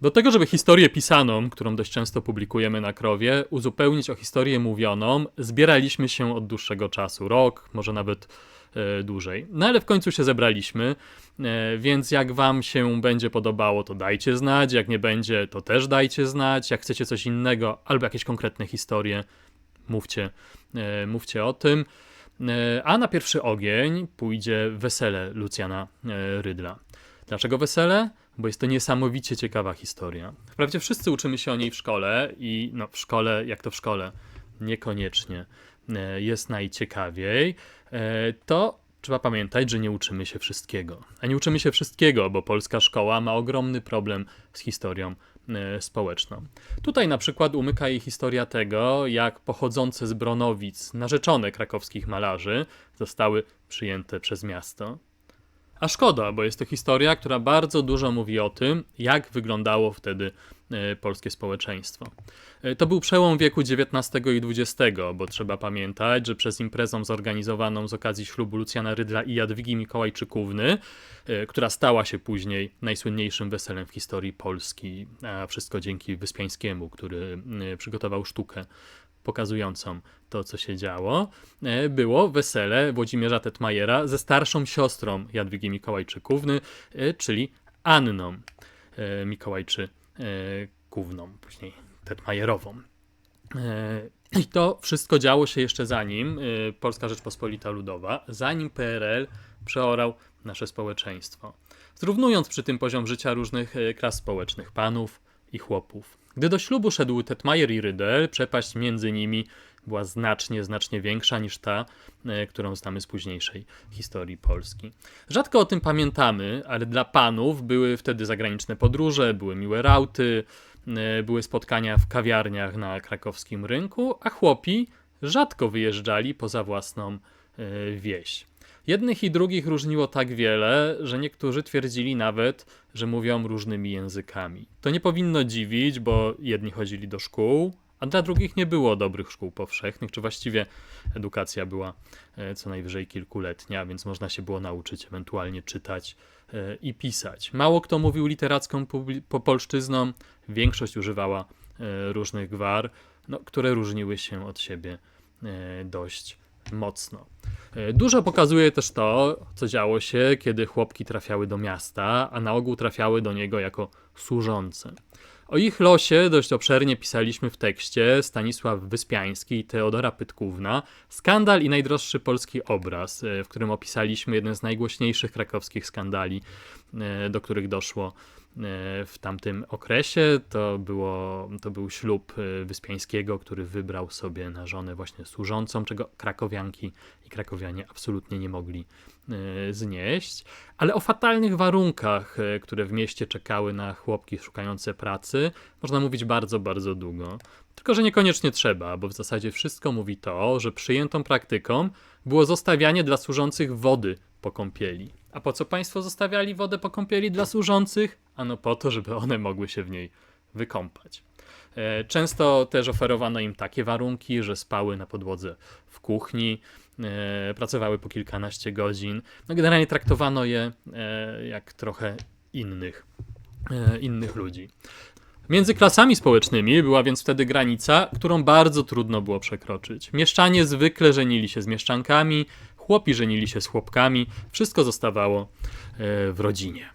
Do tego, żeby historię pisaną, którą dość często publikujemy na krowie, uzupełnić o historię mówioną, zbieraliśmy się od dłuższego czasu rok, może nawet e, dłużej. No ale w końcu się zebraliśmy, e, więc jak Wam się będzie podobało, to dajcie znać. Jak nie będzie, to też dajcie znać. Jak chcecie coś innego albo jakieś konkretne historie, mówcie, e, mówcie o tym. A na pierwszy ogień pójdzie wesele Lucjana Rydla. Dlaczego wesele? Bo jest to niesamowicie ciekawa historia. Wprawdzie wszyscy uczymy się o niej w szkole i no w szkole, jak to w szkole, niekoniecznie e, jest najciekawiej. E, To trzeba pamiętać, że nie uczymy się wszystkiego. A nie uczymy się wszystkiego, bo polska szkoła ma ogromny problem z historią e, społeczną. Tutaj na przykład umyka jej historia tego, jak pochodzące z Bronowic narzeczone krakowskich malarzy zostały przyjęte przez miasto. A szkoda, bo jest to historia, która bardzo dużo mówi o tym, jak wyglądało wtedy e, polskie społeczeństwo. E, To był przełom wieku XIX i XX, bo trzeba pamiętać, że przez imprezę zorganizowaną z okazji ślubu Lucjana Rydla i Jadwigi Mikołajczyków,ny e, która stała się później najsłynniejszym weselem w historii Polski, a wszystko dzięki Wyspiańskiemu, który przygotował sztukę pokazującą to, co się działo, e, było wesele Włodzimierza Tetmajera ze starszą siostrą Jadwigi Mikołajczykówny, e, czyli Anną e, Mikołajczykówną, później Tetmajerową. I to wszystko działo się jeszcze zanim Polska Rzeczpospolita Ludowa, zanim PRL przeorał nasze społeczeństwo, zrównując przy tym poziom życia różnych klas społecznych, panów i chłopów. Gdy do ślubu szedł Tetmajer i Rydel, przepaść między nimi była znacznie, znacznie większa niż ta, e, którą znamy z późniejszej historii Polski. Rzadko o tym pamiętamy, ale dla panów były wtedy zagraniczne podróże, były miłe rauty, e, były spotkania w kawiarniach na krakowskim rynku, a chłopi rzadko wyjeżdżali poza własną e, wieś. Jednych i drugich różniło tak wiele, że niektórzy twierdzili nawet, że mówią różnymi językami. To nie powinno dziwić, bo jedni chodzili do szkół, a dla drugich nie było dobrych szkół powszechnych, czy właściwie edukacja była e, co najwyżej kilkuletnia, więc można się było nauczyć ewentualnie czytać e, i pisać. Mało kto mówił literacką publi- po polszczyzną, większość używała e, różnych gwar, no, które różniły się od siebie dość mocno. E, Dużo pokazuje też to, co działo się, kiedy chłopki trafiały do miasta, a na ogół trafiały do niego jako służące. O ich losie dość obszernie pisaliśmy w tekście Stanisław Wyspiański i Teodora Pytkówna Skandal i najdroższy polski obraz, e, w którym opisaliśmy jeden z najgłośniejszych krakowskich skandali, e, do których doszło w tamtym okresie. To, było, to był ślub e, Wyspiańskiego, który wybrał sobie na żonę właśnie służącą, czego krakowianki i krakowianie absolutnie nie mogli e, znieść. Ale o fatalnych warunkach, e, które w mieście czekały na chłopki szukające pracy, można mówić bardzo, bardzo długo. Tylko, że niekoniecznie trzeba, bo w zasadzie wszystko mówi to, że przyjętą praktyką było zostawianie dla służących wody po kąpieli. A po co państwo zostawiali wodę po kąpieli dla służących? Ano po to, żeby one mogły się w niej wykąpać. E, Często też oferowano im takie warunki, że spały na podłodze w kuchni, e, pracowały po kilkanaście godzin. No generalnie traktowano je e, jak trochę innych, innych ludzi. Między klasami społecznymi była więc wtedy granica, którą bardzo trudno było przekroczyć. Mieszczanie zwykle żenili się z mieszczankami, chłopi żenili się z chłopkami, wszystko zostawało e, w rodzinie.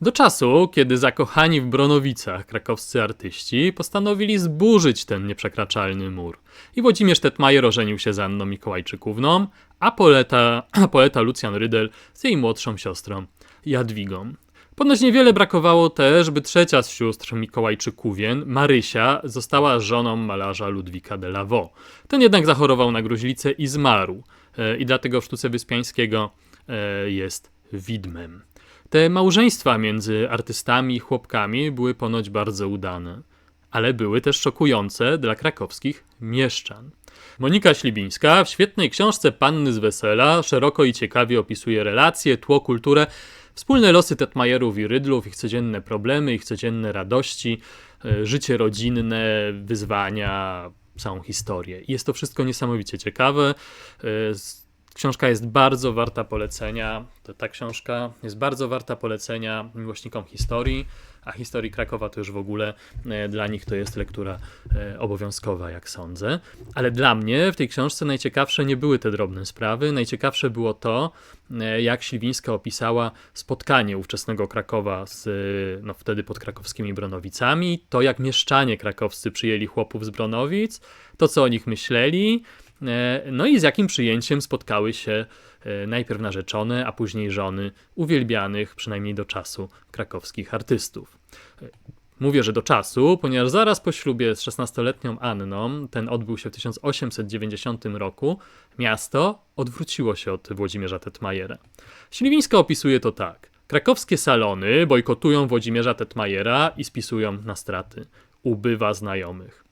Do czasu, kiedy zakochani w Bronowicach krakowscy artyści postanowili zburzyć ten nieprzekraczalny mur. I Włodzimierz Tetmajer ożenił się z Anną Mikołajczykówną, a poeta, a poeta Lucjan Rydel z jej młodszą siostrą Jadwigą. Ponoć niewiele brakowało też, by trzecia z sióstr Mikołajczykówien, Marysia, została żoną malarza Ludwika de Lavaux. Ten jednak zachorował na gruźlicę i zmarł. E, I dlatego w sztuce Wyspiańskiego e, jest widmem. Te małżeństwa między artystami i chłopkami były ponoć bardzo udane, ale były też szokujące dla krakowskich mieszczan. Monika Ślibińska w świetnej książce Panny z Wesela szeroko i ciekawie opisuje relacje, tło, kulturę, wspólne losy Tetmajerów i Rydlów, ich codzienne problemy, ich codzienne radości, e, życie rodzinne, wyzwania, całą historię. Jest to wszystko niesamowicie ciekawe. Z- Książka jest bardzo warta polecenia. Ta książka jest bardzo warta polecenia miłośnikom historii, a historii Krakowa to już w ogóle e, dla nich to jest lektura e, obowiązkowa, jak sądzę. Ale dla mnie w tej książce najciekawsze nie były te drobne sprawy. Najciekawsze było to, e, jak Śliwińska opisała spotkanie ówczesnego Krakowa z no, wtedy podkrakowskimi Bronowicami, to jak mieszczanie krakowscy przyjęli chłopów z Bronowic, to co o nich myśleli, No i z jakim przyjęciem spotkały się najpierw narzeczone, a później żony uwielbianych, przynajmniej do czasu, krakowskich artystów. E, Mówię, że do czasu, ponieważ zaraz po ślubie z 16-letnią Anną, ten odbył się w 1890 roku, miasto odwróciło się od Włodzimierza Tetmajera. Śliwińska opisuje to tak. Krakowskie salony bojkotują Włodzimierza Tetmajera i spisują na straty. Ubywa znajomych.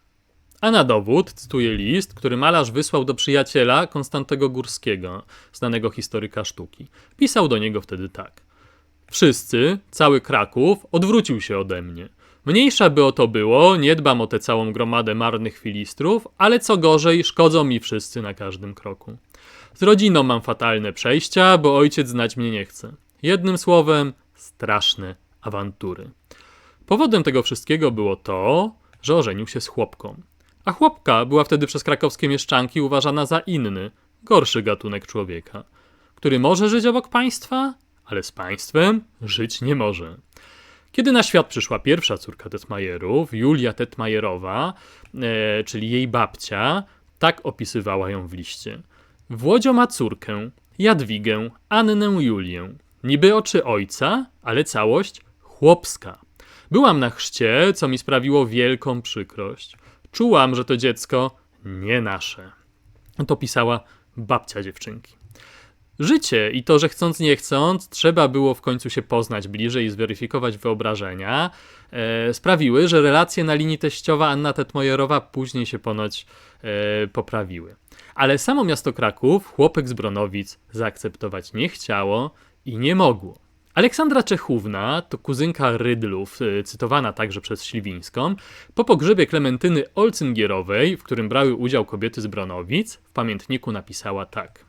A na dowód cytuję list, który malarz wysłał do przyjaciela Konstantego Górskiego, znanego historyka sztuki. Pisał do niego wtedy tak. Wszyscy, cały Kraków, odwrócił się ode mnie. Mniejsza by o to było, nie dbam o tę całą gromadę marnych filistrów, ale co gorzej, szkodzą mi wszyscy na każdym kroku. Z rodziną mam fatalne przejścia, bo ojciec znać mnie nie chce. Jednym słowem, straszne awantury. Powodem tego wszystkiego było to, że ożenił się z chłopką. A chłopka była wtedy przez krakowskie mieszczanki uważana za inny, gorszy gatunek człowieka, który może żyć obok państwa, ale z państwem żyć nie może. Kiedy na świat przyszła pierwsza córka Tetmajerów, Julia Tetmajerowa, e, czyli jej babcia, tak opisywała ją w liście. Włodzio ma córkę, Jadwigę, Annę Julię. Niby oczy ojca, ale całość chłopska. Byłam na chrzcie, co mi sprawiło wielką przykrość. Czułam, że to dziecko nie nasze. To pisała babcia dziewczynki. Życie i to, że chcąc nie chcąc, trzeba było w końcu się poznać bliżej i zweryfikować wyobrażenia, e, sprawiły, że relacje na linii teściowa Anna Tetmojerowa później się ponoć e, poprawiły. Ale samo miasto Kraków chłopek z Bronowic zaakceptować nie chciało i nie mogło. Aleksandra Czechówna to kuzynka Rydlów, y, cytowana także przez Śliwińską, po pogrzebie Klementyny Olcyngierowej, w którym brały udział kobiety z Bronowic, w pamiętniku napisała tak.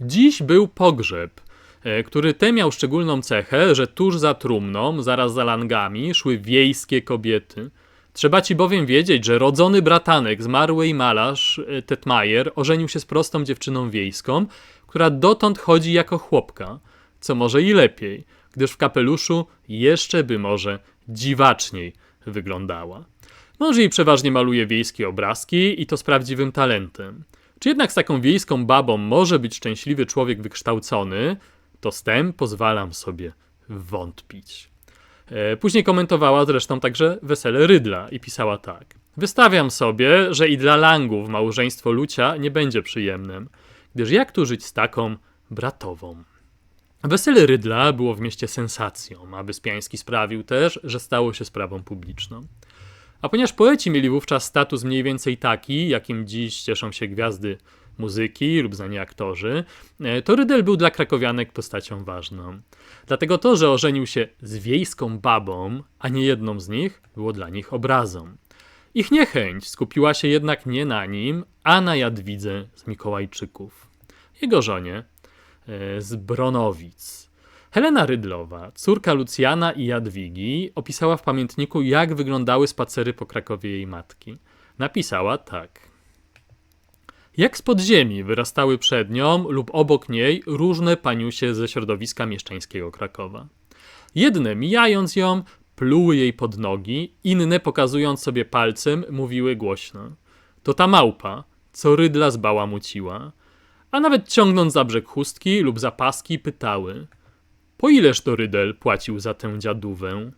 Dziś był pogrzeb, e, który te miał szczególną cechę, że tuż za trumną, zaraz za langami, szły wiejskie kobiety. Trzeba ci bowiem wiedzieć, że rodzony bratanek zmarłej malarz e, Tetmajer ożenił się z prostą dziewczyną wiejską, która dotąd chodzi jako chłopka, co może i lepiej, gdyż w kapeluszu jeszcze by może dziwaczniej wyglądała. Mąż jej przeważnie maluje wiejskie obrazki i to z prawdziwym talentem. Czy jednak z taką wiejską babą może być szczęśliwy człowiek wykształcony, to z tym pozwalam sobie wątpić. E, Później komentowała zresztą także wesele Rydla i pisała tak. Wystawiam sobie, że i dla Langów małżeństwo Lucia nie będzie przyjemnym, gdyż jak tu żyć z taką bratową? Wesele Rydla było w mieście sensacją, a Wyspiański sprawił też, że stało się sprawą publiczną. A ponieważ poeci mieli wówczas status mniej więcej taki, jakim dziś cieszą się gwiazdy muzyki lub znani aktorzy, e, to Rydel był dla krakowianek postacią ważną. Dlatego to, że ożenił się z wiejską babą, a nie jedną z nich, było dla nich obrazą. Ich niechęć skupiła się jednak nie na nim, a na Jadwidze z Mikołajczyków. Jego żonie z Bronowic. Helena Rydlowa, córka Lucjana i Jadwigi, opisała w pamiętniku, jak wyglądały spacery po Krakowie jej matki. Napisała tak. Jak z podziemi wyrastały przed nią lub obok niej różne paniusie ze środowiska mieszczańskiego Krakowa. Jedne, mijając ją, pluły jej pod nogi, inne, pokazując sobie palcem, mówiły głośno. To ta małpa, co rydla zbałamuciła. A nawet ciągnąc za brzeg chustki lub zapaski, pytały – po ileż to Rydel płacił za tę dziadówę?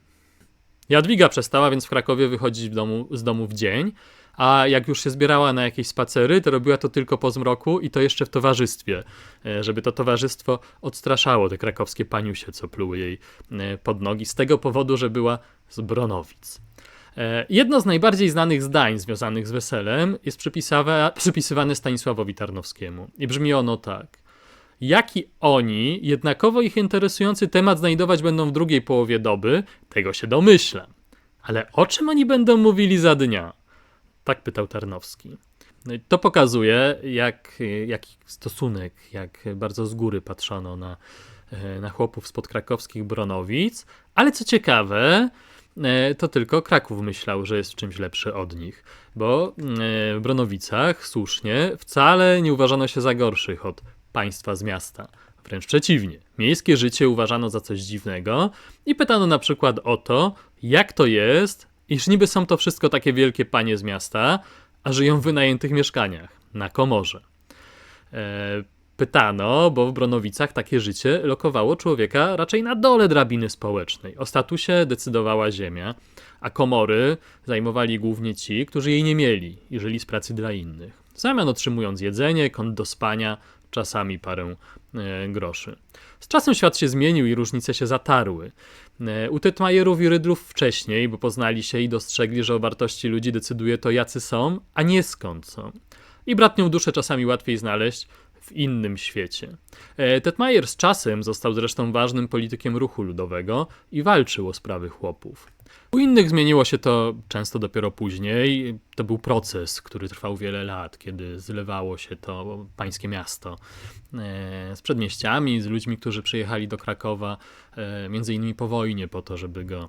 Jadwiga przestała więc w Krakowie wychodzić w domu, z domu w dzień, a jak już się zbierała na jakieś spacery, to robiła to tylko po zmroku i to jeszcze w towarzystwie, e, żeby to towarzystwo odstraszało te krakowskie paniusie, co pluły jej e, pod nogi, z tego powodu, że była z Bronowic. E, Jedno z najbardziej znanych zdań związanych z weselem jest przypisywane Stanisławowi Tarnowskiemu i brzmi ono tak. Jaki oni, jednakowo ich interesujący temat znajdować będą w drugiej połowie doby, tego się domyślam. Ale o czym oni będą mówili za dnia? Tak pytał Tarnowski. No i to pokazuje, jak, jaki stosunek, jak bardzo z góry patrzono na, e, na chłopów spod krakowskich Bronowic, ale co ciekawe, to tylko Kraków myślał, że jest w czymś lepszy od nich, bo e, w Bronowicach słusznie wcale nie uważano się za gorszych od państwa z miasta. Wręcz przeciwnie, miejskie życie uważano za coś dziwnego i pytano na przykład o to, jak to jest, iż niby są to wszystko takie wielkie panie z miasta, a żyją w wynajętych mieszkaniach na komorze. Pytano, bo w Bronowicach takie życie lokowało człowieka raczej na dole drabiny społecznej. O statusie decydowała ziemia, a komory zajmowali głównie ci, którzy jej nie mieli i żyli z pracy dla innych. W zamian otrzymując jedzenie, kąt do spania, czasami parę e, groszy. Z czasem świat się zmienił i różnice się zatarły. E, U Tytmajerów i Rydlów wcześniej, bo poznali się i dostrzegli, że o wartości ludzi decyduje to, jacy są, a nie skąd są. I bratnią duszę czasami łatwiej znaleźć w innym świecie. E, Tetmajer z czasem został zresztą ważnym politykiem ruchu ludowego i walczył o sprawy chłopów. U innych zmieniło się to często dopiero później. To był proces, który trwał wiele lat, kiedy zlewało się to pańskie miasto e, z przedmieściami, z ludźmi, którzy przyjechali do Krakowa, e, między innymi po wojnie, po to, żeby go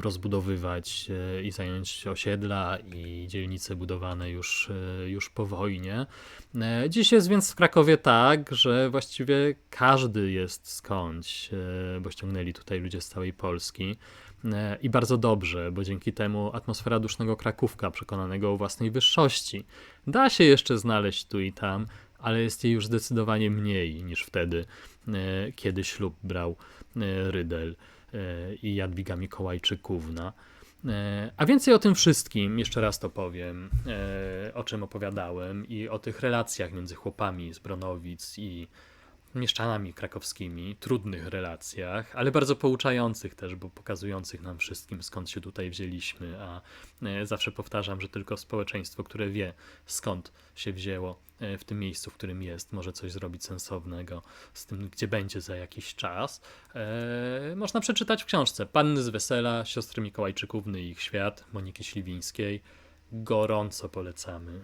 rozbudowywać e, i zająć osiedla i dzielnice budowane już, już po wojnie. Dziś jest więc w Krakowie tak, że właściwie każdy jest skądś, bo ściągnęli tutaj ludzie z całej Polski. E, I bardzo dobrze, bo dzięki temu atmosfera dusznego Krakówka, przekonanego o własnej wyższości, da się jeszcze znaleźć tu i tam, ale jest jej już zdecydowanie mniej niż wtedy, e, kiedy ślub brał e, Rydel i Jadwiga Mikołajczykówna. A więcej o tym wszystkim, jeszcze raz to powiem, o czym opowiadałem i o tych relacjach między chłopami z Bronowic i mieszczanami krakowskimi, trudnych relacjach, ale bardzo pouczających też, bo pokazujących nam wszystkim, skąd się tutaj wzięliśmy, a e, zawsze powtarzam, że tylko społeczeństwo, które wie, skąd się wzięło e, w tym miejscu, w którym jest, może coś zrobić sensownego z tym, gdzie będzie za jakiś czas. E, można przeczytać w książce Panny z Wesela, siostry Mikołajczykówny i ich świat, Moniki Śliwińskiej. Gorąco polecamy.